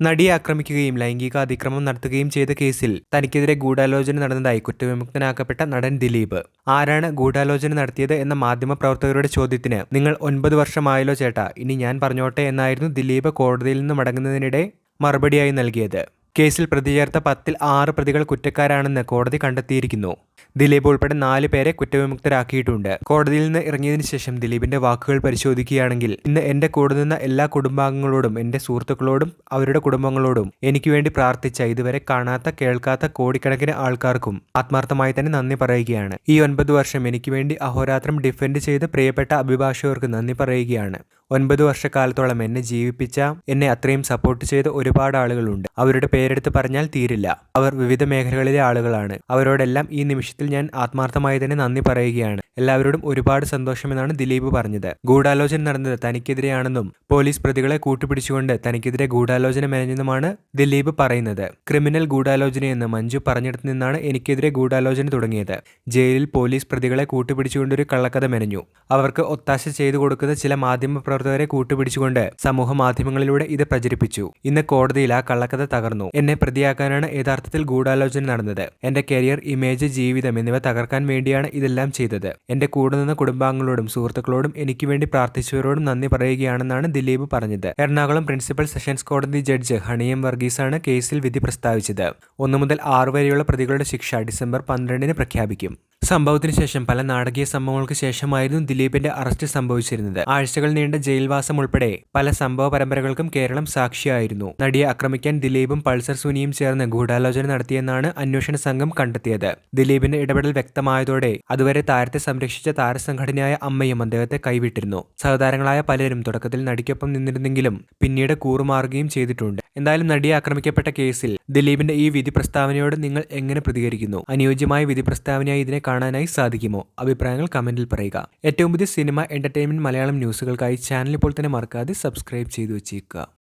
നടിയെ ആക്രമിക്കുകയും ലൈംഗിക അതിക്രമം നടത്തുകയും ചെയ്ത കേസിൽ തനിക്കെതിരെ ഗൂഢാലോചന നടന്നതായി കുറ്റവിമുക്തനാക്കപ്പെട്ട നടൻ ദിലീപ്. ആരാണ് ഗൂഢാലോചന നടത്തിയത് എന്ന മാധ്യമപ്രവർത്തകരുടെ ചോദ്യത്തിന് നിങ്ങൾ ഒൻപത് വർഷമായല്ലോ ചേട്ടാ ഇനി ഞാൻ പറഞ്ഞോട്ടെ എന്നായിരുന്നു ദിലീപ് കോടതിയിൽ നിന്ന് മടങ്ങുന്നതിനിടെ മറുപടിയായി നൽകിയത്. കേസിൽ പ്രതി ചേർത്ത പത്തിൽ ആറ് പ്രതികൾ കുറ്റക്കാരാണെന്ന് കോടതി കണ്ടെത്തിയിരിക്കുന്നു. ദിലീപ് ഉൾപ്പെടെ നാല് പേരെ കുറ്റവിമുക്തരാക്കിയിട്ടുണ്ട്. കോടതിയിൽ നിന്ന് ഇറങ്ങിയതിനു ശേഷം ദിലീപിന്റെ വാക്കുകൾ പരിശോധിക്കുകയാണെങ്കിൽ ഇന്ന് എന്റെ കൂടെ നിന്ന എല്ലാ കുടുംബാംഗങ്ങളോടും എന്റെ സുഹൃത്തുക്കളോടും അവരുടെ കുടുംബങ്ങളോടും എനിക്ക് വേണ്ടി പ്രാർത്ഥിച്ച ഇതുവരെ കാണാത്ത കേൾക്കാത്ത കോടിക്കണക്കിന് ആൾക്കാർക്കും ആത്മാർത്ഥമായി തന്നെ നന്ദി പറയുകയാണ്. ഈ ഒൻപത് വർഷം എനിക്ക് വേണ്ടി അഹോരാത്രം ഡിഫെൻഡ് ചെയ്ത് പ്രിയപ്പെട്ട അഭിഭാഷകർക്ക് നന്ദി പറയുകയാണ്. ഒൻപത് വർഷക്കാലത്തോളം എന്നെ ജീവിപ്പിച്ച എന്നെ അത്രയും സപ്പോർട്ട് ചെയ്ത ഒരുപാട് ആളുകളുണ്ട്. അവരുടെ പേരെടുത്ത് പറഞ്ഞാൽ തീരില്ല. അവർ വിവിധ മേഖലകളിലെ ആളുകളാണ്. അവരോടെല്ലാം ഈ നിമിഷത്തിൽ ഞാൻ ആത്മാർത്ഥമായി തന്നെ നന്ദി പറയുകയാണ്. എല്ലാവരോടും ഒരുപാട് സന്തോഷമെന്നാണ് ദിലീപ് പറഞ്ഞത്. ഗൂഢാലോചന നടന്നത് തനിക്കെതിരെയാണെന്നും പോലീസ് പ്രതികളെ കൂട്ടുപിടിച്ചുകൊണ്ട് തനിക്കെതിരെ ഗൂഢാലോചന മെനഞ്ഞെന്നുമാണ് ദിലീപ് പറയുന്നത്. ക്രിമിനൽ ഗൂഢാലോചനയെന്ന് മഞ്ജു പറഞ്ഞിടത്തു നിന്നാണ് എനിക്കെതിരെ ഗൂഢാലോചന തുടങ്ങിയത്. ജയിലിൽ പോലീസ് പ്രതികളെ കൂട്ടുപിടിച്ചുകൊണ്ടൊരു കള്ളക്കഥ മെനഞ്ഞു. അവർക്ക് ഒത്താശ ചെയ്തു കൊടുക്കുന്ന ചില മാധ്യമ പ്രവർത്തകരെ കൂട്ടുപിടിച്ചുകൊണ്ട് സമൂഹ മാധ്യമങ്ങളിലൂടെ ഇത് പ്രചരിപ്പിച്ചു. ഇന്ന് കോടതിയിൽ ആ കള്ളക്കഥ തകർന്നു. എന്നെ പ്രതിയാക്കാനാണ് യഥാർത്ഥത്തിൽ ഗൂഢാലോചന നടന്നത്. എന്റെ കരിയർ ഇമേജ് ജീവിതം എന്നിവ തകർക്കാൻ വേണ്ടിയാണ് ഇതെല്ലാം ചെയ്തത്. എന്റെ കൂടെ നിന്ന കുടുംബാംഗങ്ങളോടും സുഹൃത്തുക്കളോടും എനിക്ക് വേണ്ടി പ്രാർത്ഥിച്ചവരോടും നന്ദി പറയുകയാണെന്നാണ് ദിലീപ് പറഞ്ഞത്. എറണാകുളം പ്രിൻസിപ്പൽ സെഷൻസ് കോടതി ജഡ്ജ് ഹണിയം വർഗീസാണ് കേസിൽ വിധി പ്രസ്താവിച്ചത്. ഒന്നു മുതൽ ആറു വരെയുള്ള പ്രതികളുടെ ശിക്ഷ ഡിസംബർ പന്ത്രണ്ടിന് പ്രഖ്യാപിക്കും. സംഭവത്തിന് ശേഷം പല നാടകീയ സംഭവങ്ങൾക്ക് ശേഷമായിരുന്നു ദിലീപിന്റെ അറസ്റ്റ് സംഭവിച്ചിരുന്നത്. ആഴ്ചകൾ നീണ്ട ജയിൽവാസം ഉൾപ്പെടെ പല സംഭവ പരമ്പരകൾക്കും കേരളം സാക്ഷിയായിരുന്നു. നടിയെ ആക്രമിക്കാൻ ദിലീപും പൾസർ സുനിയും ചേർന്ന് ഗൂഢാലോചന നടത്തിയെന്നാണ് അന്വേഷണ സംഘം കണ്ടെത്തിയത്. ദിലീപിന്റെ ഇടപെടൽ വ്യക്തമായതോടെ അതുവരെ താരത്തെ സംരക്ഷിച്ച താരസംഘടനയായ അമ്മയും അദ്ദേഹത്തെ കൈവിട്ടിരുന്നു. സഹതാരങ്ങളായ പലരും തുടക്കത്തിൽ നടിക്കൊപ്പം നിന്നിരുന്നെങ്കിലും പിന്നീട് കൂറുമാറുകയും ചെയ്തിട്ടുണ്ട്. എന്തായാലും നടിയെ ആക്രമിക്കപ്പെട്ട കേസിൽ ദിലീപിന്റെ ഈ വിധി പ്രസ്താവനയോട് നിങ്ങൾ എങ്ങനെ പ്രതികരിക്കുന്നു? അനുയോജ്യമായ വിധി പ്രസ്താവനയായി ഇതിനെ കാണാനായി സാധിക്കുമോ? അഭിപ്രായങ്ങൾ കമന്റിൽ പറയുക. ഏറ്റവും പുതിയ സിനിമ എന്റർടൈൻമെന്റ് മലയാളം ന്യൂസുകൾക്കായി ചാനൽ ഇപ്പോൾ തന്നെ മറക്കാതെ സബ്സ്ക്രൈബ് ചെയ്തു വെച്ചേക്കുക